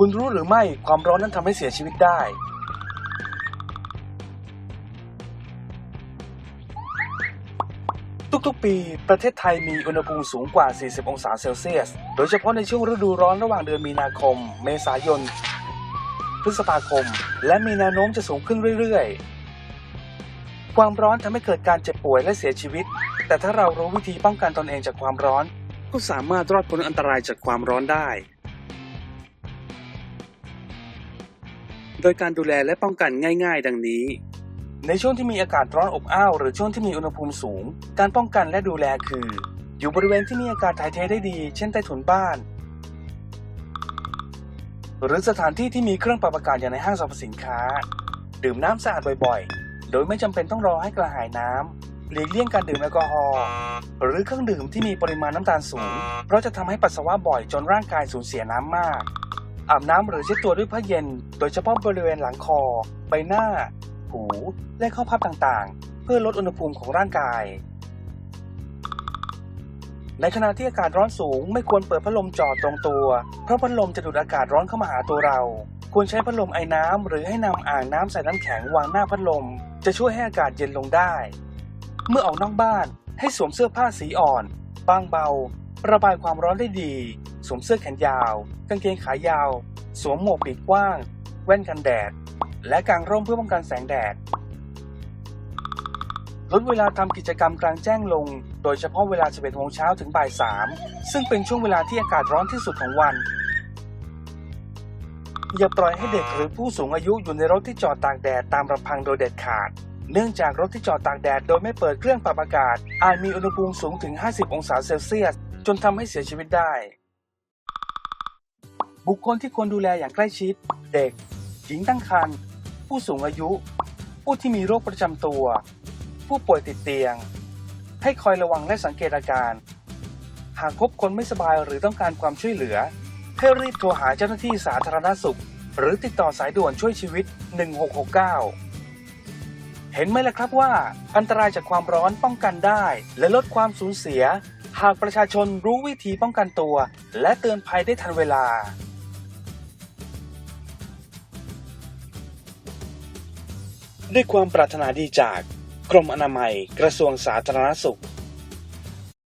คุณรู้หรือไม่ความร้อนนั้นทำให้เสียชีวิตได้ ทุกๆ ปี ประเทศไทยมีอุณหภูมิสูงกว่า 40 องศาเซลเซียส โดยเฉพาะในช่วงฤดูร้อนระหว่างเดือนมีนาคม เมษายน พฤษภาคม และมีแนวโน้มจะสูงขึ้นเรื่อยๆ ความร้อนทำให้เกิดการเจ็บป่วยและเสียชีวิต แต่ถ้าเรารู้วิธีป้องกันตนเองจากความร้อน ก็สามารถรอดพ้นอันตรายจากความร้อนได้ โดยการดูแลและป้องกันง่ายๆ ดังนี้ ในช่วงที่มีอากาศร้อนอบอ้าวหรือช่วงที่มีอุณหภูมิสูง การป้องกันและดูแลคือ อยู่บริเวณที่มีอากาศถ่ายเทได้ดี เช่นใต้ถุนบ้าน หรือสถานที่ที่มีเครื่องปรับอากาศอย่างในห้างสรรพสินค้า ดื่มน้ำสะอาดบ่อยๆ โดยไม่จำเป็นต้องรอให้กระหายน้ำหลีกเลี่ยงการดื่มแอลกอฮอล์หรือเครื่องดื่มที่มีปริมาณน้ำตาลสูง เพราะจะทำให้ปัสสาวะบ่อยจนร่างกายสูญเสียน้ำมาก อาบน้ำหรือเช็ดตัวด้วยผ้าเย็น โดยเฉพาะบริเวณหลังคอ ใบหน้า หู และข้อพับต่างๆ เพื่อลดอุณหภูมิของร่างกาย ในขณะที่อากาศร้อนสูงไม่ควรเปิดพัดลมจ่อตรงตัว เพราะพัดลมจะดูดอากาศร้อนเข้ามาหาตัวเรา ควรใช้พัดลมไอ้น้ำหรือให้นำอ่างน้ำใส่น้ำแข็งวางหน้าพัดลม จะช่วยให้อากาศเย็นลงได้ เมื่อออกนอกบ้านให้สวมเสื้อผ้าสีอ่อน บางเบา ระบายความร้อนได้ดี สวมเสื้อแขนยาว กางเกงขายาว สวมหมวกปีกกว้าง แว่นกันแดด และกางร่มเพื่อป้องกันแสงแดด ลดเวลาทำกิจกรรมกลางแจ้งลง โดยเฉพาะเวลา 11โมงเช้าถึงบ่าย 3 ซึ่งเป็นช่วงเวลาที่อากาศร้อนที่สุดของวัน อย่าปล่อยให้เด็กหรือผู้สูงอายุอยู่ในรถที่จอดตากแดดตามลำพังโดยเด็ดขาดเนื่องจากรถที่จอดตากแดดโดยไม่เปิดเครื่องปรับอากาศ อาจมีอุณหภูมิสูงถึง 50 องศาเซลเซียส จนทำให้เสียชีวิตได้ บุคคลที่ควรดูแลอย่างใกล้ชิด เด็ก หญิงตั้งครรภ์ผู้สูงอายุ ผู้ที่มีโรคประจำตัว ผู้ป่วยติดเตียง ให้คอยระวังและสังเกตอาการ หากพบคนไม่สบายหรือต้องการความช่วยเหลือ ให้รีบโทรหาเจ้าหน้าที่สาธารณสุข หรือติดต่อสายด่วนช่วยชีวิต 1669 เห็นไหมล่ะครับว่า อันตรายจากความร้อนป้องกันได้ และลดความสูญเสียหากประชาชนรู้วิธีป้องกันตัว และเตือนภัยได้ทันเวลา ด้วยความปรารถนาดีจากกรมอนามัยกระทรวงสาธารณสุข